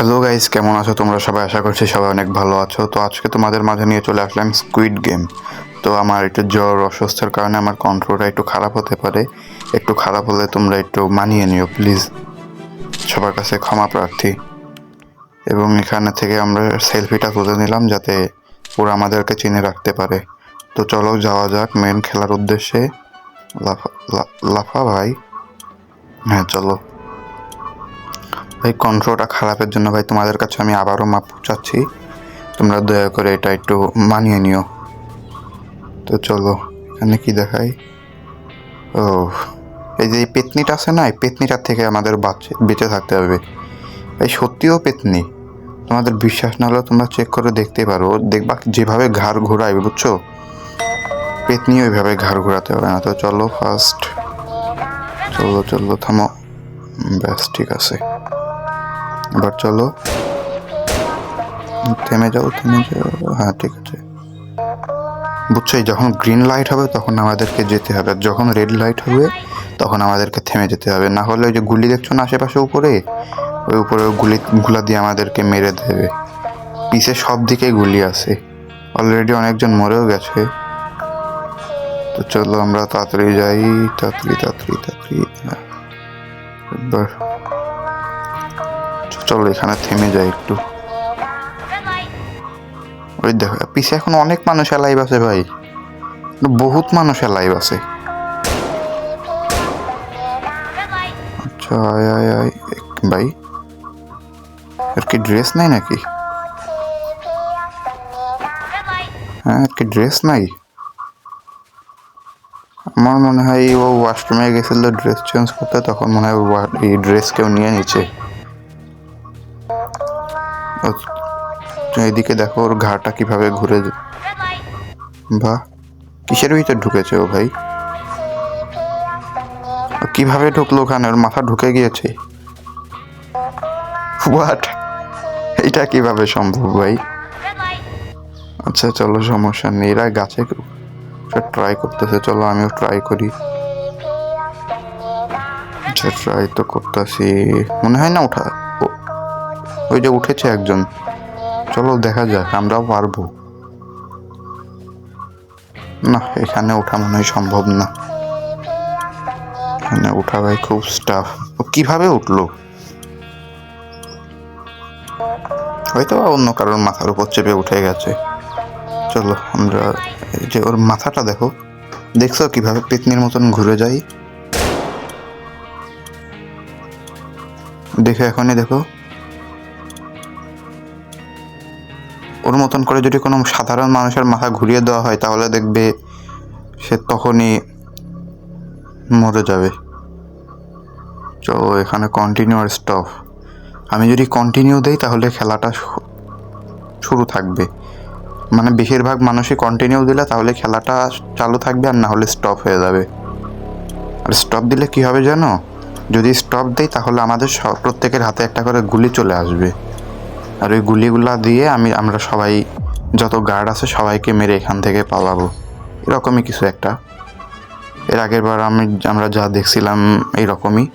Hello guys কেমন আছো তোমরা? সবাই আশা করছি সবাই অনেক ভালো আছো। তো আজকে তোমাদের মাঝে নিয়ে চলে আসলাম স্কুইড গেম তো আমার একটু জ্বর, অসুস্থের কারণে আমার কন্ট্রোলটা একটু খারাপ হতে পারে। একটু খারাপ হলে তোমরা একটু মানিয়ে নিও প্লিজ সবার কাছে ক্ষমা প্রার্থী। এবং এখানে থেকে আমরা সেলফিটা তুলে নিলাম যাতে ওরা আমাদেরকে চিনে রাখতে পারে। তো চলো যাওয়া যাক মেন খেলার উদ্দেশ্যে। লাফা লাফা ভাই। হ্যাঁ চলো। ভাই কন্ট্রোলটা খারাপের জন্য ভাই, তোমাদের কাছে আমি আবারও মাপ চাচ্ছি। তোমরা দয়া করে এটা একটু মানিয়ে নিও। তো চলো, এখানে কি দেখাই? ও, এই যে পেতনিটা আছে না, এই পেতনিটার থেকে আমাদের বাঁচে, বেঁচে থাকতে হবে। এই সত্যিও পেতনি। তোমাদের বিশ্বাস না হলে তোমরা চেক করে দেখতে পারো। দেখবা যেভাবে ঘাড় ঘোরায়, বুঝছ? পেতনি ওইভাবে ঘাড় ঘোরাতে হবে না। তো চলো ফার্স্ট চলো চলো, থামো। ব্যাস, ঠিক আছে। এবার চলো। থেমে যাও থেমে যাও। হ্যাঁ ঠিক আছে। বুঝছ যখন গ্রিন লাইট হবে তখন আমাদেরকে যেতে হবে। আর যখন রেড লাইট হবে তখন আমাদেরকে থেমে যেতে হবে। না হলে ওই যে গুলি দেখছ না আশেপাশে উপরে? ওই উপরে গুলি, গুলা দিয়ে আমাদেরকে মেরে দেবে। পিছে সব দিকেই গুলি আছে। অলরেডি অনেকজন মরেও গেছে। তো চলো আমরা তাড়াতাড়ি যাই। তাড়াতাড়ি তাড়াতাড়ি তাড়াতাড়ি। হ্যাঁ। চলো এখানে থেমে যাই একটু। ওই দেখো পিছে এখন অনেক মানুষ লাইভ আছে ভাই। বহুত মানুষ লাইভ আছে। আচ্ছা আয় আয় ভাই, এর কি ড্রেস নাই নাকি? হ্যাঁ এর কি ড্রেস নাই? আমার মনে হয় ও ওয়াশরুমে গেছিল ড্রেস চেঞ্জ করতে, তখন মনে হয় এই ড্রেস কেউ নিয়ে নিচ্ছে এদিকে দেখো ওর ঘাটা কীভাবে ঘুরে বাহ, কিসের ভিতর ঢুকেছে ও ভাই? কীভাবে ঢুকলো ওখানে? ওর মাথা ঢুকে গিয়েছে? এটা কীভাবে সম্ভব ভাই? আচ্ছা চলো, সমস্যা নেই। এরা গাছে ট্রাই করতেছে। চলো, আমিও ট্রাই করি। আচ্ছা ট্রাই তো করতেছি। মনে হয় না ওঠা ওই যে উঠেছে একজন। চলো দেখা যাক, আমরাও পারব। না, এখানে ওঠা মনে হয় সম্ভব না। এখানে ওঠা ভাই খুব স্টাফ ও কীভাবে উঠল? হয়তো অন্য কারোর মাথার উপর চেপে উঠে গেছে। চলো, আমরা যে ওর মাথাটা দেখো। দেখছ কীভাবে পেতনির মতন ঘুরে যাই দেখো এখনই, দেখো। ওর মতন করে যদি কোনো সাধারণ মানুষের মাথা ঘুরিয়ে দেওয়া হয়, তাহলে দেখবে সে তখনই মরে যাবে। চলো এখানে কন্টিনিউ আর স্টপ আমি যদি কন্টিনিউ দেই, তাহলে খেলাটা শুরু থাকবে। মানে বেশিরভাগ মানুষই কন্টিনিউ দিলে, তাহলে খেলাটা চালু থাকবে আর না হলে স্টপ হয়ে যাবে। আর স্টপ দিলে কি হবে জানো? যদি স্টপ দেই, তাহলে আমাদের প্রত্যেকের হাতে একটা করে গুলি চলে আসবে। আর ওই গুলিগুলা দিয়ে আমি, আমরা সবাই, যত গার্ড আছে সবাইকে মেরে এখান থেকে পালাবো। এরকমই কিছু একটা। এর আগের বার আমি, আমরা যা দেখছিলাম এইরকমই।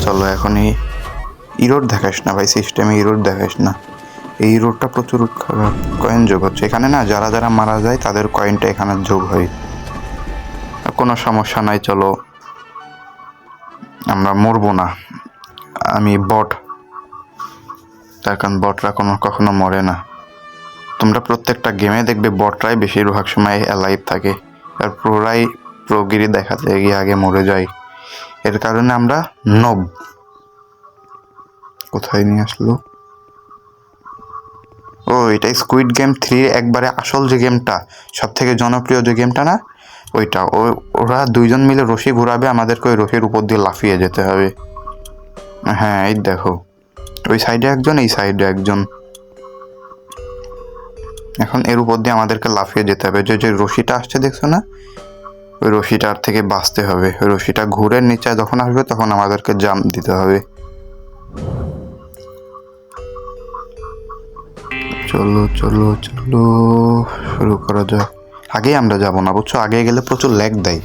চলো এখনই ইরোড দেখাস না ভাই সিস্টেমে ইরোড দেখাস না। এই রোডটা প্রচুর কয়েন যোগ হচ্ছে। এখানে না, যারা যারা মারা যায়, তাদের কয়েনটা এখানে যোগ হয়। কোনো সমস্যা নাই, চলো। আমরা মরবো না। আমি বট তার কারণ বটরা কোনো কখনো মরে না। তোমরা প্রত্যেকটা গেমে দেখবে বটরাই বেশিরভাগ সময় অ্যালাইভ থাকে আর প্রোরাই প্রোগিরি দেখাতে গিয়ে আগে মরে যায়। এর কারণে আমরা নব। কোথায় নিয়ে আসলো? ও এটাই স্কুইড গেম থ্রি একবারে আসল যে গেমটা সব থেকে জনপ্রিয় যে গেমটা না, ওইটা। ও, ওরা দুইজন মিলে রশি ঘুরাবে, আমাদেরকে ওই রশির উপর দিয়ে লাফিয়ে যেতে হবে। হ্যাঁ এই দেখো। ওই সাইডে একজন, এই সাইডে একজন। এখন এর উপর দিয়ে আমাদেরকে লাফিয়ে যেতে হবে। যে যে রশিটা আসছে, দেখছ না? ওই রশিটার থেকে বাঁচতে হবে। ওই রশিটা ঘুরে নিচে যখন আসবে, তখন আমাদেরকে জাম্প দিতে হবে। চলো চলো চলো, শুরু করা যাক। আগেই আমরা যাব না, বুঝছ? আগে গেলে প্রচুর ল্যাগ দেয়।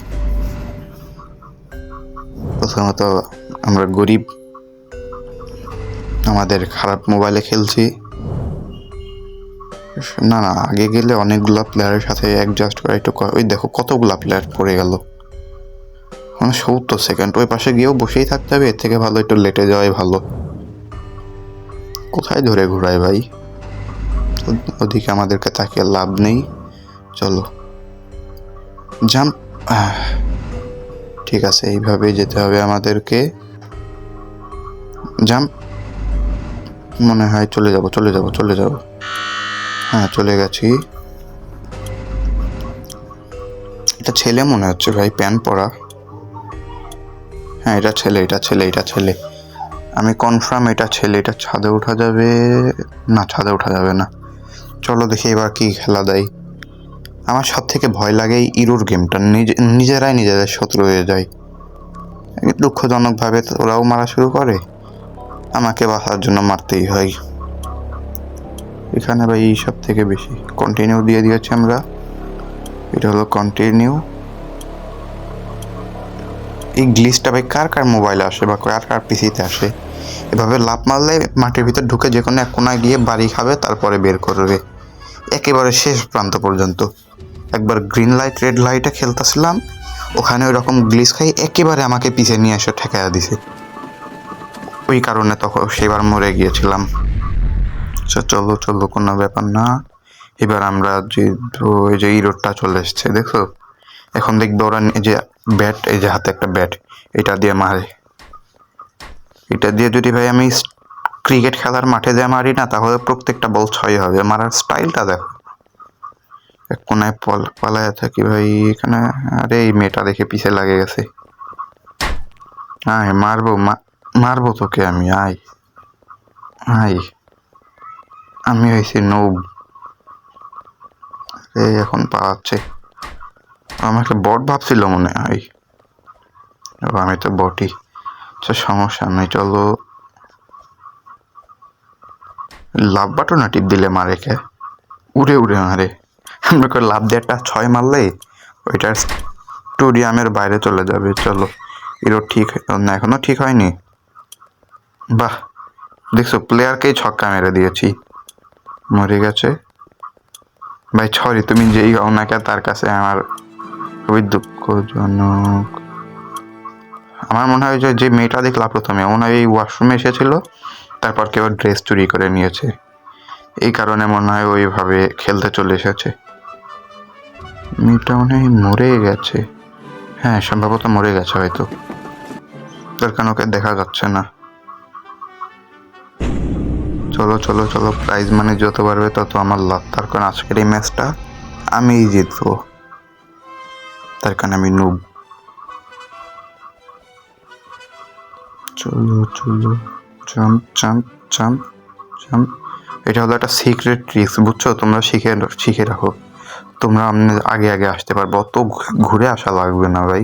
প্রথমত আমরা গরিব আমাদের খারাপ মোবাইলে খেলছি। না না, আগে গেলে অনেকগুলা প্লেয়ারের সাথে অ্যাডজাস্ট করা একটু ওই দেখো কতগুলা প্লেয়ার পড়ে গেল। মানে সত্তর সেকেন্ড ওই পাশে গিয়েও বসেই থাকতে হবে, এর থেকে ভালো একটু লেটে যাওয়াই ভালো। কোথায় ধরে ঘোরায় ভাই? ওদিকে আমাদেরকে তাকিয়ে লাভ নেই। চলো। জাম্প ঠিক আছে, এইভাবেই যেতে হবে আমাদেরকে। জাম্প মনে হয় চলে যাব চলে যাব চলে যাব। হ্যাঁ চলে গেছি। এটা ছেলে মনে হচ্ছে ভাই, প্যান্ট পরা। হ্যাঁ এটা ছেলে এটা ছেলে এটা ছেলে। আমি কনফার্ম এটা ছেলে, এটা ছাদে ওঠা যাবে? না, ছাদে ওঠা যাবে না। চলো দেখি এবার কি খেলা দেয়। আমার সব থেকে ভয় লাগে এই ইরোর গেমটা। নিজে, নিজেরাই নিজেদের শত্রু হয়ে যায়। দুঃখজনকভাবে ওরাও মারা শুরু করে। আমাকে বাঁচার জন্য মারতেই হয়। এখানে ভাই সব থেকে বেশি কন্টিনিউ দিয়ে দিয়েছি আমরা। এটা হলো কন্টিনিউ এই গ্লিচটা ভাই কার কার মোবাইলে আসে বা কার কার পিসিতে আসে? এভাবে লাভ মারলে মাটির ভিতর ঢুকে যে কোনো এক কোনায় গিয়ে বাড়ি খাবে, তারপরে বের করবে। একেবারে শেষ প্রান্ত পর্যন্ত। একবার গ্রিন লাইট রেড লাইটে খেলতেছিলাম, ওখানে ওই রকম গ্লিচ খাই একেবারে আমাকে পিছিয়ে নিয়ে এসে ঠেকাইয়া দিছে। ওই কারণে তখন সেবার মরে গিয়েছিলাম। আচ্ছা চলো চলো, কোনো ব্যাপার না। এবার আমরা যে ওই যে ইরোডটা চলে এসছে দেখো এখন দেখবে ওরা যে ব্যাট এই যে হাতে একটা ব্যাট এটা দিয়ে মারে। এটা দিয়ে যদি ভাই আমি ক্রিকেট খেলার মাঠে দিয়ে মারি না, তাহলে প্রত্যেকটা বল ছয় হবে। মারার স্টাইলটা দেখো। এক কোনায় পল, পালায় থাকি ভাই, এখানে আরে এই মেয়েটা দেখে পিছে লাগে গেছে। হ্যাঁ মারবো, মা- মারবো তোকে আমি, আয়। আয়। আমি হয়েছি নৌব। এই এখন পাওয়াচ্ছে আমাকে বট ভাবছিল মনে হয়। আমি তো বটই। আচ্ছা সমস্যা নেই, চলো। লাভ বাটনা টিপ দিলে মারে কে? উড়ে উড়ে মারে আমরা লাভ দিয়ে একটা ছয় মারলে ওইটার স্টুডিয়ামের বাইরে চলে যাবে। চলো, এরও ঠিক, না, এখনও ঠিক হয়নি। বাহ, দেখছ প্লেয়ারকেই ছক্কা মেরে দিয়েছি। মরে গেছে। ভাই সরি তুমি যেই হও না কে তার কাছে আমার খুবই দুঃখজনক। আমার মনে হয় যে মেয়েটা দেখলাম প্রথমে, মনে হয় এই ওয়াশরুমে এসেছিল, তারপর কেউ ড্রেস চুরি করে নিয়েছে। এই কারণে মনে হয় ওইভাবে খেলতে চলে এসেছে। মেয়েটা মনে হয় মরে গেছে। হ্যাঁ সম্ভবত মরে গেছে হয়তো। তার কারণ ওকে দেখা যাচ্ছে না। চলো চলো চলো প্রাইজ মানে যত বাড়বে তত আমার লাভ। তার কারণ আজকের এই ম্যাচটা আমিই জিতবো। তার কারণে আমি নুব চলো চলো জাম্প জাম্প জাম্প জাম্প এটা হলো একটা সিক্রেট ট্রিক্স বুঝছ? তোমরা শিখে শিখে রাখো। তোমরা আগে আগে আসতে পারবে। অত ঘুরে আসা লাগবে না ভাই।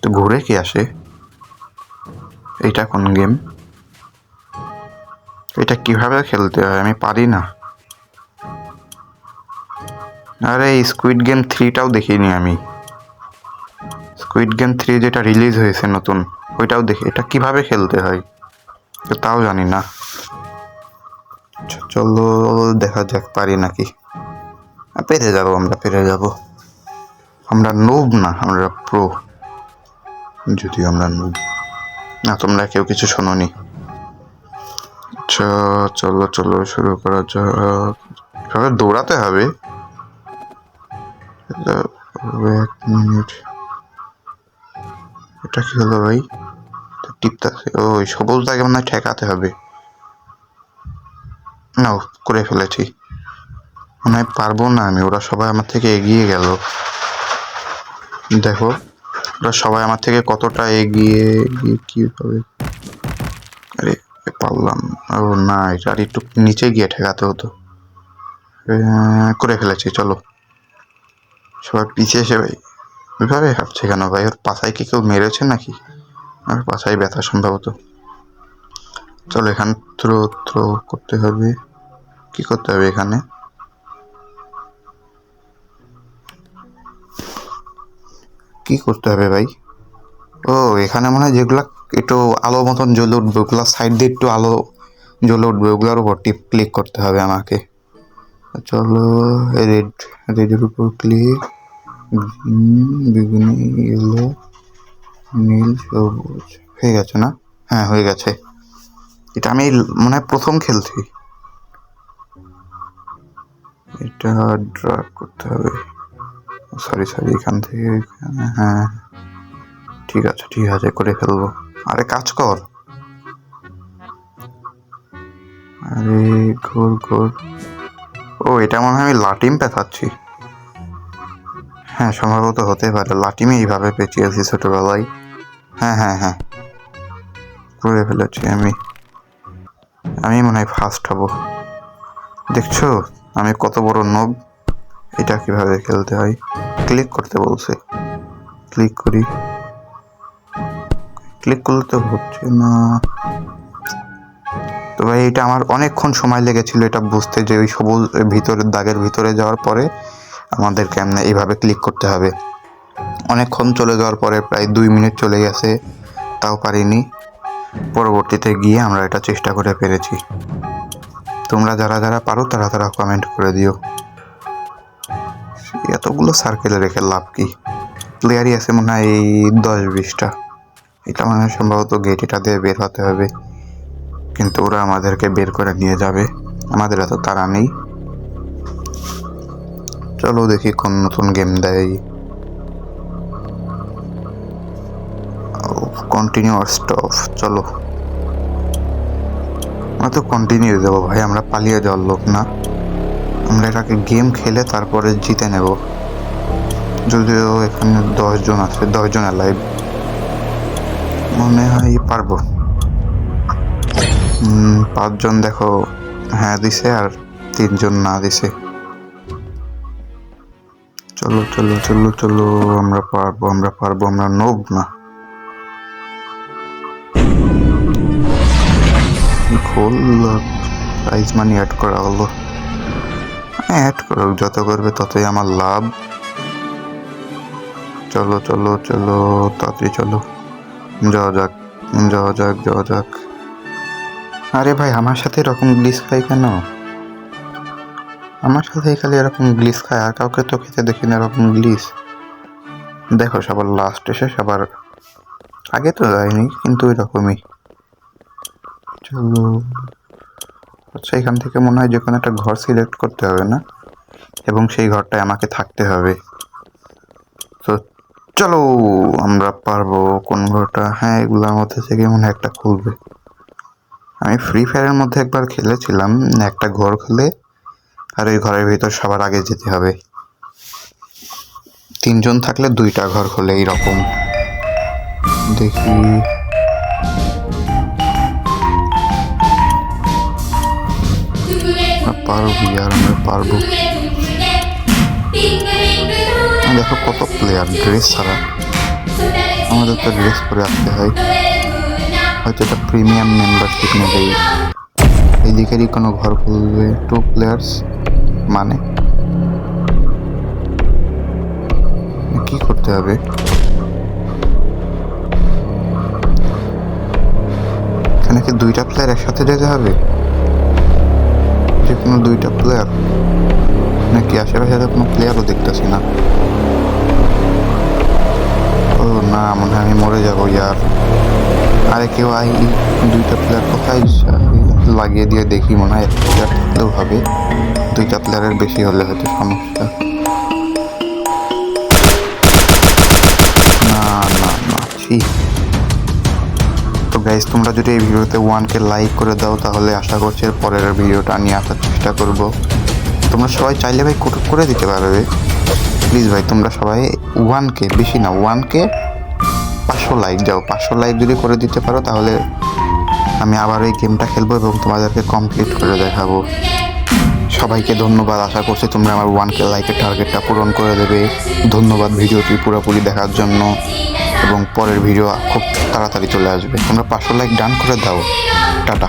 তো ঘুরে কি আসে? এটা কোন গেম এটা কীভাবে খেলতে হয়? আমি পারি না। আরে স্কুইড গেম থ্রিটাও দেখিনি আমি। স্কুইড গেম থ্রি যেটা রিলিজ হয়েছে নতুন, ওইটাও দেখি। এটা কীভাবে খেলতে হয়? তাও জানি না। চলো, দেখা যাক, পারি নাকি? পেরে যাব আমরা, পেরে যাব। আমরা নুব না, আমরা প্রো যদিও আমরা নুব না, তোমরা কেউ কিছু শোনোনি। আচ্ছা চলো চলো, শুরু করা যাক। এভাবে দৌড়াতে হবে। এক মিনিট। এটা কি হলো ভাই? টিপতে ওই সবুজটাকে মনে হয় ঠেকাতে হবে। না করে ফেলেছি। মনে হয় পারব না আমি। ওরা সবাই আমার থেকে এগিয়ে গেল। দেখো, ওরা সবাই আমার থেকে কতটা এগিয়ে আরে এ পারলাম। ও না, এটা আর একটু নিচে গিয়ে ঠেকাতে হতো। করে ফেলেছি, চলো। সবাই পিছিয়ে এসে ভাই ওইভাবে হাঁটছে কেন ভাই? ওর পাছায় কি কেউ মেরেছে নাকি? আর পাছায় ব্যথা সম্ভবত। চলো, এখান থ্রো থ্রো করতে হবে। কি করতে হবে এখানে? কি করতে হবে ভাই? ও, এখানে মনে হয় যেগুলা একটু আলো মতন জ্বলে উঠবে ওগুলো সাইড দিয়ে একটু আলো জ্বলে উঠবে ওগুলোর উপর টিপ ক্লিক করতে হবে আমাকে। চলো রেড রেডের উপর ক্লিক বেগুনি ইয়েলো নীল সবুজ। হয়ে গেছে না? হ্যাঁ হয়ে গেছে। এটা আমি মনে হয় প্রথম খেলছি। এটা ড্রাগ করতে হবে। সরি সরি এখান থেকে এখানে, হ্যাঁ। ঠিক আছে ঠিক আছে করে ফেলব। আরে, কাজ কর। আরে, ঘোর ঘোর। ও, এটা মনে হয় আমি লাটিম পেঁচাচ্ছি। হ্যাঁ সম্ভবত হতে পারে। লাটিমে এইভাবে পেঁচিয়েছি ছোটবেলায়। হ্যাঁ হ্যাঁ হ্যাঁ। করে ফেলেছি আমি। আমি মনে হয় ফার্স্ট হব। দেখছ? আমি কত বড় নব। এটা কীভাবে খেলতে হয়? ক্লিক করতে বলছে। ক্লিক করি। ক্লিক করলে তো হচ্ছে না। তো ভাই, এটা আমার অনেকক্ষণ সময় লেগেছিল এটা বুঝতে যে ওই সবুজ ভিতরের, দাগের ভিতরে যাওয়ার পরে আমাদের কেমনে এইভাবে ক্লিক করতে হবে। অনেকক্ষণ চলে যাওয়ার পরে প্রায় দুই মিনিট চলে গেছে, তাও পারিনি। পরবর্তীতে গিয়ে আমরা এটা চেষ্টা করে পেরেছি। তোমরা যারা যারা পারো তারা তারা কমেন্ট করে দিও। এতগুলো সার্কেলে রেখে লাভ কি? প্লেয়ারই আছে মনে হয় এই দশ বিশটা। এটা মানে সম্ভবত গেট এটা দিয়ে বের হতে হবে। কিন্তু ওরা আমাদেরকে বের করে নিয়ে যাবে। আমাদের এত তারা নেই। চলো দেখি কোন নতুন গেম দেয়। কন্টিনিউ আর স্টপ চলো। আমরা তো কন্টিনিউ দেবো ভাই, আমরা পালিয়ে যাওয়ার লোক না। আমরা এটাকে গেম খেলে তারপরে জিতে নেব। যদিও এখানে দশজন আছে দশজনের লাইভ মনে হয় পারব। পাঁচজন দেখো হ্যাঁ দিছে আর তিনজন না দিছে। চলো চলো চলো চলো, আমরা পারব আমরা পারব, আমরা নোব না। খোল প্রাইজ মানি অ্যাড করা হলো। হ্যাঁ অ্যাড করো, যত করবে ততই আমার লাভ। চলো চলো চলো তাড়াতাড়ি চলো। যাওয়া যাক যাওয়া যাক যাওয়া যাক। আরে ভাই, আমার সাথে এরকম গ্লিস খাই কেন? আমার সাথে খালি এরকম গ্লিস খায়, আর কাউকে তো খেতে দেখি না এরকম গ্লিস দেখো, সবার লাস্ট এসে সবার আগে তো যায়নি, কিন্তু এরকমই। চলো। আচ্ছা এখান থেকে মনে হয় যে কোনো একটা ঘর সিলেক্ট করতে হবে না? এবং সেই ঘরটায় আমাকে থাকতে হবে। তো চলো, আমরা পারব কোন ঘরটা? হ্যাঁ এগুলোর মধ্যে থেকে মনে একটা খুলবে। আমি ফ্রি ফায়ারের মধ্যে একবার খেলেছিলাম, একটা ঘর খুলে, আর ওই ঘরের ভিতর সবার আগে যেতে হবে। তিনজন থাকলে দুইটা ঘর খোলে, এইরকম। দেখি। পারব আর? আমরা পারব দেখো কত প্লেয়ার ড্রেস ছাড়া আমাদের তো ড্রেস পরে আসতে হয়। হয়তো এটা প্রিমিয়াম মেম্বারশিপ নেবেই এই দিকেরই কোনো ঘর খুলবে টু প্লেয়ার্স মানে? কি করতে হবে? এখানে কি দুইটা প্লেয়ার একসাথে যেতে হবে? যে কোনো দুইটা প্লেয়ার নাকি আশেপাশে কোনো প্লেয়ারও দেখতেছি না? ও না, মনে হয় আমি মরে যাব ইয়ার। আরে কেউ আই, দুইটা প্লেয়ার কোথায়? লাগিয়ে দিয়ে দেখি, মনে হয় একটা প্লেয়ার থাকলেও হবে। দুইটা প্লেয়ারের বেশি হলে হয়তো সমস্যা। না না না ঠিক তো গাইজ তোমরা যদি এই ভিডিওতে ওয়ানকে লাইক করে দাও, তাহলে আশা করছি পরের ভিডিওটা নিয়ে আসার চেষ্টা করব। তোমরা সবাই চাইলে ভাই করে দিতে পারবে প্লিজ ভাই, তোমরা সবাই ওয়ান কে বেশি না ওয়ান কে পাঁচশো লাইক যাও পাঁচশো লাইক যদি করে দিতে পারো, তাহলে আমি আবার এই গেমটা খেলব এবং তোমাদেরকে কমপ্লিট করে দেখাবো। সবাইকে ধন্যবাদ, আশা করছি তোমরা আমার ওয়ান কে লাইকের টার্গেটটা পূরণ করে দেবে। ধন্যবাদ ভিডিওটি পুরোপুরি দেখার জন্য এবং পরের ভিডিও খুব তাড়াতাড়ি চলে আসবে। তোমরা পাঁচশো লাইক ডান করে দাও। টাটা।